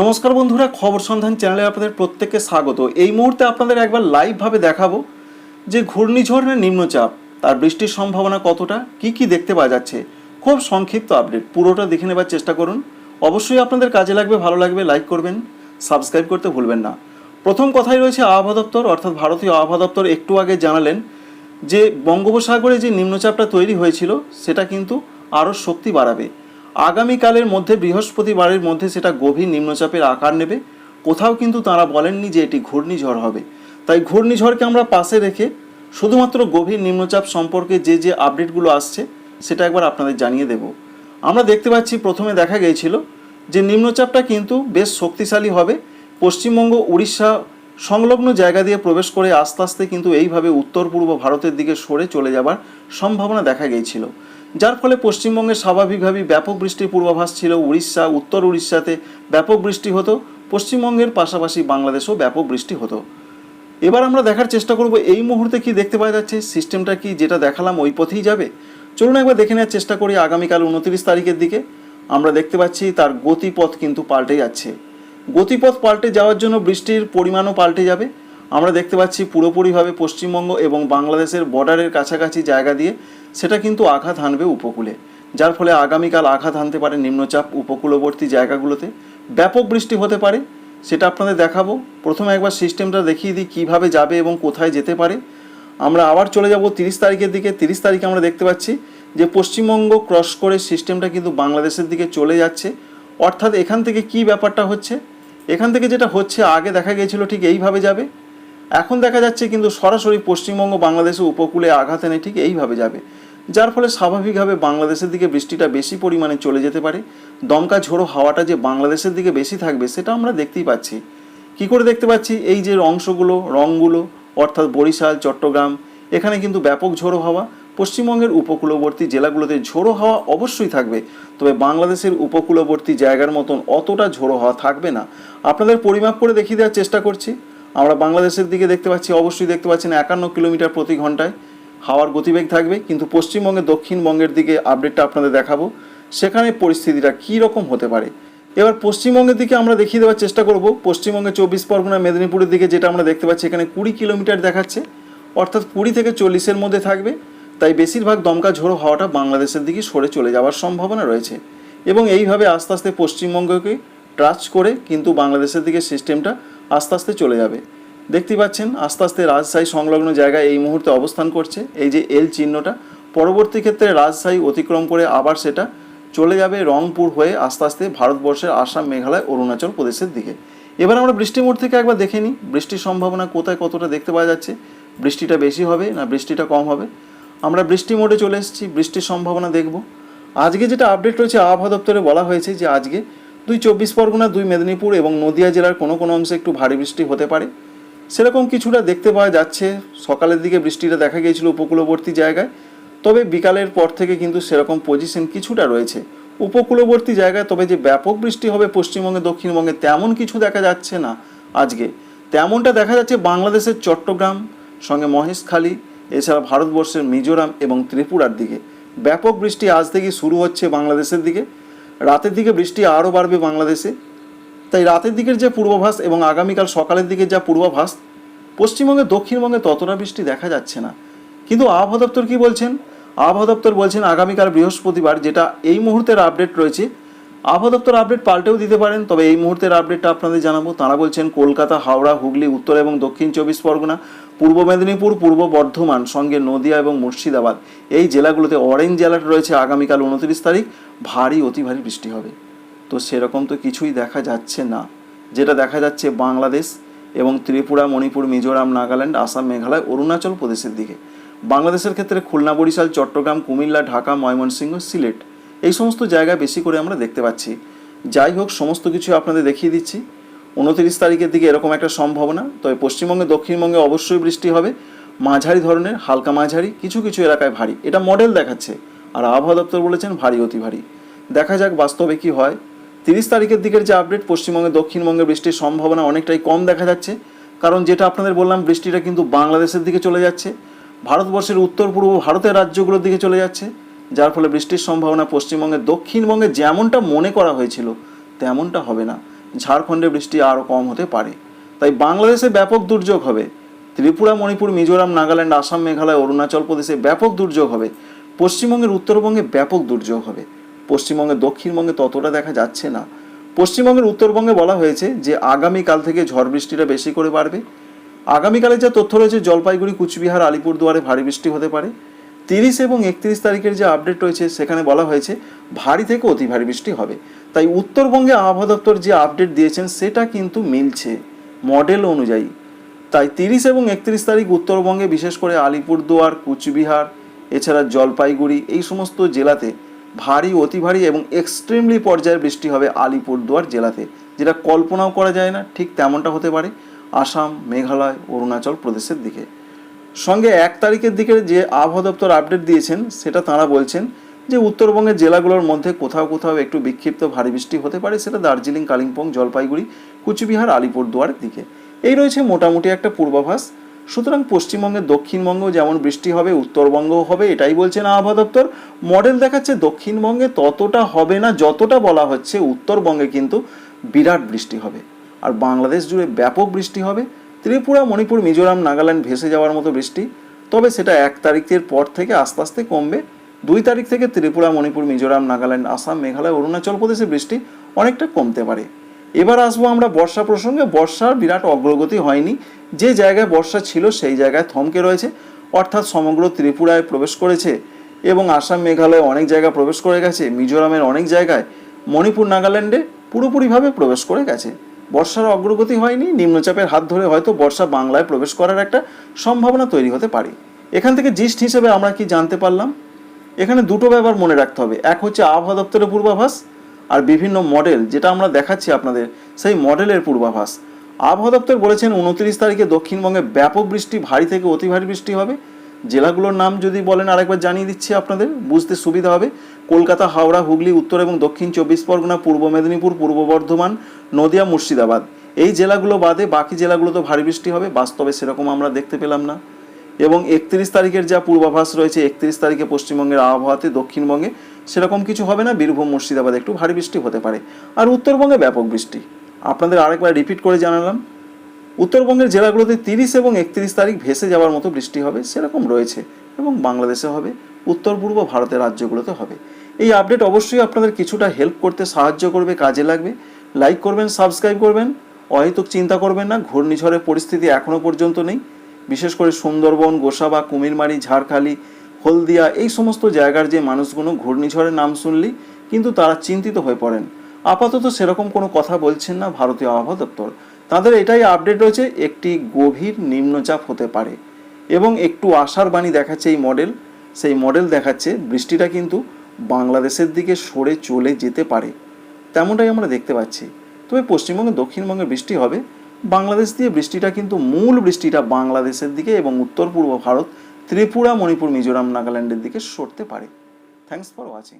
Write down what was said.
নমস্কার বন্ধুরা, খবর সন্ধান চ্যানেলে আপনাদের প্রত্যেককে স্বাগত। এই মুহূর্তে আপনাদের একবার লাইভভাবে দেখাবো যে ঘূর্ণিঝড় না নিম্নচাপ, তার বৃষ্টির সম্ভাবনা কতটা, কি কি দেখতে পাওয়া যাচ্ছে, খুব সংক্ষিপ্ত আপডেট পুরোটা দেখে নেবার চেষ্টা করুন। অবশ্যই আপনাদের কাজে লাগবে, ভালো লাগবে লাইক করবেন সাবস্ক্রাইব করতে ভুলবেন না। প্রথম কথাই রয়েছে আবহাওয়া দপ্তর, অর্থাৎ ভারতীয় আবহাওয়া দপ্তর একটু আগে জানালেন যে বঙ্গোপসাগরে যে নিম্নচাপটা তৈরি হয়েছিল, সেটা কিন্তু আরও শক্তি বাড়াবে। আগামীকালের মধ্যে, বৃহস্পতিবারের মধ্যে সেটা গভীর নিম্নচাপের আকার নেবে। কোথাও কিন্তু তারা বলেননি যে এটি ঘূর্ণিঝড় হবে। তাই ঘূর্ণিঝড়কে আমরা পাশে রেখে শুধুমাত্র গভীর নিম্নচাপ সম্পর্কে যে যে আপডেটগুলো আসছে, সেটা একবার আপনাদের জানিয়ে দেব। আমরা দেখতে পাচ্ছি প্রথমে দেখা গিয়েছিল যে নিম্নচাপটা কিন্তু বেশ শক্তিশালী হবে। পশ্চিমবঙ্গ, উড়িষ্যা সংলগ্ন জায়গা দিয়ে প্রবেশ করে আস্তে আস্তে কিন্তু এইভাবে উত্তর পূর্ব ভারতের দিকে সরে চলে যাবার সম্ভাবনা দেখা গিয়েছিল। যার ফলে পশ্চিমবঙ্গে স্বাভাবিকভাবেই ব্যাপক বৃষ্টির পূর্বাভাস ছিল উড়িষ্যা, উত্তর উড়িষ্যাতে ব্যাপক বৃষ্টি হতো, পশ্চিমবঙ্গের পাশাপাশি বাংলাদেশেও ব্যাপক বৃষ্টি হতো। এবার আমরা দেখার চেষ্টা করব এই মুহূর্তে কি দেখতে পাওয়া যাচ্ছে, সিস্টেমটা কি যেটা দেখালাম ওই পথেই যাবে? চলুন একবার দেখে নেওয়ার চেষ্টা করি আগামীকাল উনত্রিশ তারিখের দিকে। আমরা দেখতে পাচ্ছি তার গতিপথ কিন্তু পাল্টে যাচ্ছে। গতিপথ পাল্টে যাওয়ার জন্য বৃষ্টির পরিমাণও পাল্টে যাবে। আমরা দেখতে পাচ্ছি পুরোপুরিভাবে পশ্চিমবঙ্গ এবং বাংলাদেশের বর্ডারের কাছাকাছি জায়গা দিয়ে সেটা কিন্তু আঘাত হানবে উপকূলে। যার ফলে আগামীকাল আঘাত হানতে পারে নিম্নচাপ উপকূলবর্তী জায়গাগুলোতে। ব্যাপক বৃষ্টি হতে পারে, সেটা আপনাদের দেখাবো। প্রথমে একবার সিস্টেমটা দেখিয়ে দিই কীভাবে যাবে এবং কোথায় যেতে পারে। আমরা আবার চলে যাব তিরিশ তারিখের দিকে। তিরিশ তারিখে আমরা দেখতে পাচ্ছি যে পশ্চিমবঙ্গ ক্রস করে সিস্টেমটা কিন্তু বাংলাদেশের দিকে চলে যাচ্ছে। অর্থাৎ এখান থেকে কি ব্যাপারটা হচ্ছে? এখান থেকে যেটা হচ্ছে, আগে দেখা গিয়েছিল ঠিক এইভাবে যাবে। এখন দেখা যাচ্ছে কিন্তু সরাসরি পশ্চিমবঙ্গ বাংলাদেশের উপকূলে আঘাত এনে ঠিক এইভাবে যাবে। যার ফলে স্বাভাবিকভাবে বাংলাদেশের দিকে বৃষ্টিটা বেশি পরিমাণে চলে যেতে পারে। দমকা ঝোড়ো হাওয়াটা যে বাংলাদেশের দিকে বেশি থাকবে সেটা আমরা দেখতেই পাচ্ছি। কি করে দেখতে পাচ্ছি? এই যে অংশগুলো রঙগুলো অর্থাৎ বরিশাল, চট্টগ্রাম, এখানে কিন্তু ব্যাপক ঝোড়ো হাওয়া। পশ্চিমবঙ্গের উপকূলবর্তী জেলাগুলোতে ঝোড়ো হাওয়া অবশ্যই থাকবে। তবে বাংলাদেশের উপকূলবর্তী জায়গার মতন অতটা ঝোড়ো হাওয়া থাকবে না। আপনাদের পরিমাপ করে দেখিয়ে দেওয়ার চেষ্টা করছি। আমরা বাংলাদেশের দিকে দেখতে পাচ্ছি, অবশ্যই দেখতে পাচ্ছেন একান্ন কিলোমিটার প্রতি ঘন্টায় হাওয়ার গতিবেগ থাকবে। কিন্তু পশ্চিমবঙ্গের দক্ষিণবঙ্গের দিকে আপডেটটা আপনাদের দেখাবো। সেখানে পরিস্থিতিটা কী রকম হতে পারে? এবার পশ্চিমবঙ্গের দিকে আমরা দেখিয়ে দেওয়ার চেষ্টা করব। পশ্চিমবঙ্গে চব্বিশ পরগনা, মেদিনীপুরের দিকে যেটা আমরা দেখতে পাচ্ছি, এখানে কুড়ি কিলোমিটার দেখাচ্ছে। অর্থাৎ কুড়ি থেকে চল্লিশের মধ্যে থাকবে। তাই বেশিরভাগ দমকা ঝোড়ো হাওয়াটা বাংলাদেশের দিকে সরে চলে যাওয়ার সম্ভাবনা রয়েছে। এবং এইভাবে আস্তে আস্তে পশ্চিমবঙ্গকে টাচ করে কিন্তু বাংলাদেশের দিকে সিস্টেমটা আস্তে আস্তে চলে যাবে। দেখতেই পাচ্ছেন, আস্তে আস্তে রাজশাহী সংলগ্ন জায়গায় এই মুহূর্তে অবস্থান করছে। এই যে এল চিহ্নটা, পরবর্তী ক্ষেত্রে রাজশাহী অতিক্রম করে আবার সেটা চলে যাবে রংপুর হয়ে আস্তে আস্তে ভারতবর্ষের আসাম, মেঘালয়, অরুণাচল প্রদেশের দিকে। এবার আমরা বৃষ্টি মোড় থেকে একবার দেখে নিই, বৃষ্টির সম্ভাবনা কোথায় কতটা দেখতে পাওয়া যাচ্ছে, বৃষ্টিটা বেশি হবে না বৃষ্টিটা কম হবে। আমরা বৃষ্টি মোডে চলে এসেছি, বৃষ্টির সম্ভাবনা দেখব। আজকে যেটা আপডেট রয়েছে, আবহাওয়া দপ্তরে বলা হয়েছে যে আজকে দুই চব্বিশ পরগনা, দুই মেদিনীপুর এবং নদিয়া জেলার কোনো কোনো অংশে একটু ভারী বৃষ্টি হতে পারে। সেরকম কিছুটা দেখতে পাওয়া যাচ্ছে। সকালের দিকে বৃষ্টিটা দেখা গিয়েছিল উপকূলবর্তী জায়গায়। তবে বিকালের পর থেকে কিন্তু সেরকম পজিশন কিছুটা রয়েছে। উপকূলবর্তী জায়গায় তবে যে ব্যাপক বৃষ্টি হবে পশ্চিমবঙ্গে, দক্ষিণবঙ্গে তেমন কিছু দেখা যাচ্ছে না আজকে। তেমনটা দেখা যাচ্ছে বাংলাদেশের চট্টগ্রাম, সঙ্গে মহেশখালী, এছাড়া ভারতবর্ষের মিজোরাম এবং ত্রিপুরার দিকে। ব্যাপক বৃষ্টি আজ থেকে শুরু হচ্ছে বাংলাদেশের দিকে। রাতের দিকে বৃষ্টি আরও বাড়বে বাংলাদেশে। তাই রাতের দিকের যে পূর্বাভাস এবং আগামীকাল সকালের দিকে যা পূর্বাভাস, পশ্চিমবঙ্গে, দক্ষিণবঙ্গে ততটা বৃষ্টি দেখা যাচ্ছে না। কিন্তু আবহাওয়া দপ্তর কী বলছেন? আবহাওয়া দপ্তর বলছেন, আগামীকাল বৃহস্পতিবার, যেটা এই মুহূর্তের আপডেট রয়েছে আবহাওয়া দপ্তর আপডেট পাল্টেও দিতে পারেন, তবে এই মুহূর্তের আপডেটটা আপনাদের জানাব। তারা বলছেন কলকাতা, হাওড়া, হুগলি, উত্তর এবং দক্ষিণ চব্বিশ পরগনা, পূর্ব মেদিনীপুর, পূর্ব বর্ধমান, সঙ্গে নদিয়া এবং মুর্শিদাবাদ। এই জেলাগুলোতে অরেঞ্জ অ্যালার্ট রয়েছে আগামীকাল উনত্রিশ তারিখ। ভারী, অতি ভারী বৃষ্টি হবে। তো সেরকম তো কিছুই দেখা যাচ্ছে না। যেটা দেখা যাচ্ছে বাংলাদেশ এবং ত্রিপুরা, মণিপুর, মিজোরাম, নাগাল্যান্ড, আসাম, মেঘালয়, অরুণাচল প্রদেশের দিকে। বাংলাদেশের ক্ষেত্রে খুলনা, বরিশাল, চট্টগ্রাম, কুমিল্লা, ঢাকা, ময়মনসিংহ, সিলেট। এই সমস্ত জায়গা বেশি করে আমরা দেখতে পাচ্ছি। যাই হোক, সমস্ত কিছু আপনাদের দেখিয়ে দিচ্ছি। উনত্রিশ তারিখের দিকে এরকম একটা সম্ভাবনা, তবে পশ্চিমবঙ্গে, দক্ষিণবঙ্গে অবশ্যই বৃষ্টি হবে। মাঝারি ধরনের, হালকা মাঝারি, কিছু কিছু এলাকায় ভারী। এটা মডেল দেখাচ্ছে, আর আবহাওয়া দপ্তর বলেছেন ভারী, অতি ভারী। দেখা যাক বাস্তবে কি হয়। তিরিশ তারিখের দিকের যে আপডেট পশ্চিমবঙ্গে, দক্ষিণবঙ্গে বৃষ্টির সম্ভাবনা অনেকটাই কম দেখা যাচ্ছে। কারণ যেটা আপনাদের বললাম, বৃষ্টিটা কিন্তু বাংলাদেশের দিকে চলে যাচ্ছে। ভারতবর্ষের উত্তর পূর্ব ভারতের রাজ্যগুলোর দিকে চলে যাচ্ছে। যার ফলে বৃষ্টির সম্ভাবনা পশ্চিমবঙ্গে দক্ষিণবঙ্গে যেমনটা মনে করা হয়েছিল, তেমনটা হবে না। ঝাড়খণ্ডে বৃষ্টি আরও কম হতে পারে। তাই বাংলাদেশে ব্যাপক দুর্যোগ হবে। ত্রিপুরা, মণিপুর, মিজোরাম, নাগাল্যান্ড, আসাম, মেঘালয়, অরুণাচল প্রদেশে ব্যাপক দুর্যোগ হবে। পশ্চিমবঙ্গের উত্তরবঙ্গে ব্যাপক দুর্যোগ হবে। পশ্চিমবঙ্গে দক্ষিণবঙ্গে ততটা দেখা যাচ্ছে না। পশ্চিমবঙ্গের উত্তরবঙ্গে বলা হয়েছে যে আগামীকাল থেকে ঝড় বৃষ্টিটা বেশি করে বাড়বে। আগামীকালে যা তথ্য রয়েছে, জলপাইগুড়ি, কুচবিহার, আলিপুরদুয়ারে ভারী বৃষ্টি হতে পারে। তিরিশ এবং একত্রিশ তারিখের যে আপডেট রয়েছে, সেখানে বলা হয়েছে ভারী থেকে অতি ভারী বৃষ্টি হবে। তাই উত্তরবঙ্গে আবহাওয়া দপ্তর যে আপডেট দিয়েছেন, সেটা কিন্তু মিলছে মডেল অনুযায়ী। তাই তিরিশ এবং একত্রিশ তারিখ উত্তরবঙ্গে, বিশেষ করে আলিপুরদুয়ার, কুচবিহার, এছাড়া জলপাইগুড়ি, এই সমস্ত জেলাতে ভারী, অতি ভারী এবং এক্সট্রিমলি পর্যায়ের বৃষ্টি হবে আলিপুরদুয়ার জেলাতে, যেটা কল্পনাও করা যায় না, ঠিক তেমনটা হতে পারে আসাম, মেঘালয়, অরুণাচল প্রদেশের দিকে। সঙ্গে এক তারিখের দিকে যে আবহাওয়া দপ্তর আপডেট দিয়েছেন, সেটা তাঁরা বলছেন যে উত্তরবঙ্গের জেলাগুলোর মধ্যে কোথাও কোথাও একটু বিক্ষিপ্ত ভারী বৃষ্টি হতে পারে, সেটা দার্জিলিং, কালিম্পং, জলপাইগুড়ি, কুচবিহার, আলিপুরদুয়ারের দিকে। এই রয়েছে মোটামুটি একটা পূর্বাভাস। সুতরাং পশ্চিমবঙ্গের দক্ষিণবঙ্গ যেমন বৃষ্টি হবে, উত্তরবঙ্গও হবে, এটাই বলছেন আবহাওয়া দপ্তর। মডেল দেখাচ্ছে দক্ষিণবঙ্গে ততটা হবে না, যতটা বলা হচ্ছে উত্তরবঙ্গে কিন্তু বিরাট বৃষ্টি হবে। আর বাংলাদেশ জুড়ে ব্যাপক বৃষ্টি হবে। ত্রিপুরা, মণিপুর, মিজোরাম, নাগাল্যান্ড ভেসে যাওয়ার মতো বৃষ্টি। তবে সেটা এক তারিখের পর থেকে আস্তে আস্তে কমবে। দুই তারিখ থেকে ত্রিপুরা, মণিপুর, মিজোরাম, নাগাল্যান্ড, আসাম, মেঘালয়, অরুণাচল প্রদেশে বৃষ্টি অনেকটা কমতে পারে। এবার আসব আমরা বর্ষা প্রসঙ্গে। বর্ষার বিরাট অগ্রগতি হয়নি। যে জায়গায় বর্ষা ছিল সেই জায়গায় থমকে রয়েছে। অর্থাৎ সমগ্র ত্রিপুরায় প্রবেশ করেছে এবং আসাম, মেঘালয় অনেক জায়গায় প্রবেশ করে গেছে। মিজোরামের অনেক জায়গায় মণিপুর, নাগাল্যান্ডে পুরোপুরিভাবে প্রবেশ করে গেছে। বর্ষার অগ্রগতি হয়নি, নিম্নচাপের হাত ধরে হয়তো বর্ষা বাংলায় প্রবেশ করার একটা সম্ভাবনা তৈরি হতে পারে। এখান থেকে জিস্ট হিসেবে আমরা কি জানতে পারলাম? এখানে দুটো ব্যাপার মনে রাখতে হবে। এক হচ্ছে আবহাওয়া দপ্তরের পূর্বাভাস আর বিভিন্ন মডেল, যেটা আমরা দেখাচ্ছি আপনাদের, সেই মডেলের পূর্বাভাস। আবহাওয়া দপ্তর বলেছেন উনত্রিশ তারিখে দক্ষিণবঙ্গে ব্যাপক বৃষ্টি, ভারী থেকে অতি ভারী বৃষ্টি হবে। জেলাগুলোর নাম যদি বলেন আরেকবার জানিয়ে দিচ্ছি আপনাদের, বুঝতে সুবিধা হবে। কলকাতা, হাওড়া, হুগলি, উত্তর এবং দক্ষিণ চব্বিশ পরগনা, পূর্ব মেদিনীপুর, পূর্ব বর্ধমান, নদিয়া, মুর্শিদাবাদ। এই জেলাগুলো বাদে বাকি জেলাগুলোতে ভারী বৃষ্টি হবে, বাস্তবে সেরকম আমরা দেখতে পেলাম না। এবং একত্রিশ তারিখের যা পূর্বাভাস রয়েছে, একত্রিশ তারিখে পশ্চিমবঙ্গের আবহাওয়াতে দক্ষিণবঙ্গে সেরকম কিছু হবে না, বীরভূম, মুর্শিদাবাদে একটু ভারী বৃষ্টি হতে পারে। আর উত্তরবঙ্গে ব্যাপক বৃষ্টি। আপনাদের আরেকবার রিপিট করে জানালাম, উত্তরবঙ্গের জেলাগুলোতে তিরিশ এবং একত্রিশ তারিখ ভেসে যাওয়ার মতো বৃষ্টি হবে, সেরকম রয়েছে এবং বাংলাদেশে হবে। উত্তর পূর্ব ভারতের রাজ্যগুলোতে হবে। এই আপডেট অবশ্যই আপনাদের কিছুটা হেল্প করতে সাহায্য করবে, কাজে লাগবে। লাইক করবেন সাবস্ক্রাইব করবেন, অহেতুক চিন্তা করবেন না, ঘূর্ণিঝড়ের পরিস্থিতি এখনও পর্যন্ত নেই। বিশেষ করে সুন্দরবন, গোসাবা, কুমিরমারি, ঝাড়খালি, হলদিয়া, এই সমস্ত জায়গার যে মানুষগুলো ঘূর্ণিঝড়ের নাম শুনলেই কিন্তু তারা চিন্তিত হয়ে পড়েন। আপাতত সেরকম কোনো কথা বলছেন না ভারতীয় আবহাওয়া দপ্তর। তাদের এটাই আপডেট রয়েছে, একটি গভীর নিম্নচাপ হতে পারে। এবং একটু আশার বাণী দেখাচ্ছে এই মডেল সেই মডেল দেখাচ্ছে, বৃষ্টিটা কিন্তু বাংলাদেশের দিকে সরে চলে যেতে পারে। তেমনটাই আমরা দেখতে পাচ্ছি। তবে পশ্চিমবঙ্গে, দক্ষিণবঙ্গে বৃষ্টি হবে। বাংলাদেশ দিয়ে বৃষ্টিটা কিন্তু মূল বৃষ্টিটা বাংলাদেশের দিকে এবং উত্তর পূর্ব ভারত, ত্রিপুরা, মণিপুর, মিজোরাম, নাগাল্যান্ডের দিকে সরতে পারে। Thanks for watching